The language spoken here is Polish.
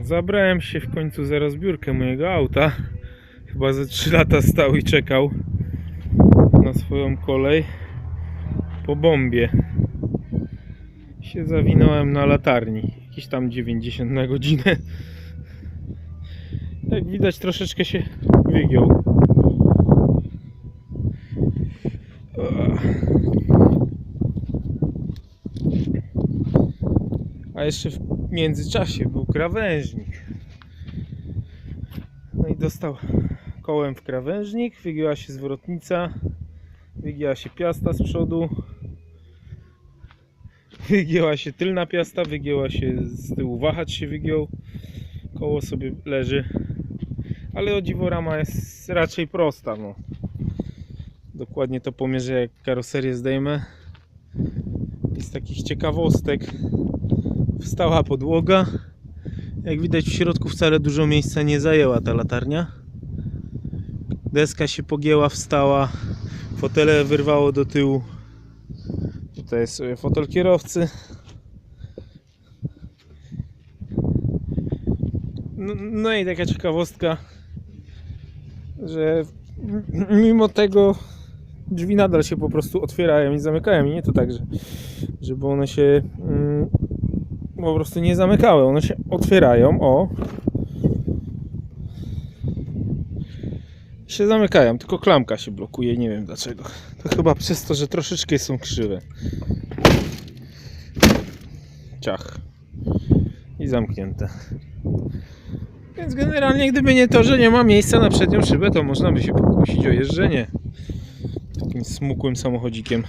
Zabrałem się w końcu za rozbiórkę mojego auta. Chyba ze 3 lata stał i czekał na swoją kolej po bombie. Się zawinąłem na latarni. Jakieś tam 90 na godzinę. Jak widać troszeczkę się wygiął. A jeszcze w międzyczasie był krawężnik. No i dostał kołem w krawężnik, wygięła się zwrotnica, wygięła się piasta z przodu, wygięła się tylna piasta, wygięła się z tyłu wahacz się wygiął, koło sobie leży. Ale o dziwo rama jest raczej prosta, no. Dokładnie to pomierzę jak karoserię zdejmę. Z takich ciekawostek wstała podłoga. Jak widać w środku wcale dużo miejsca nie zajęła ta latarnia. Deska się pogięła, wstała. Fotele wyrwało do tyłu. Tutaj jest sobie fotel kierowcy. No, no i taka ciekawostka, że mimo tego drzwi nadal się po prostu otwierają i zamykają. I nie to tak, że, żeby one się mm, po prostu nie zamykały. One się otwierają, o. Się zamykają, tylko klamka się blokuje, nie wiem dlaczego. To chyba przez to, że troszeczkę są krzywe. Ciach. I zamknięte. Więc generalnie, gdyby nie to, że nie ma miejsca na przednią szybę, to można by się pokusić o jeżdżenie takim smukłym samochodzikiem.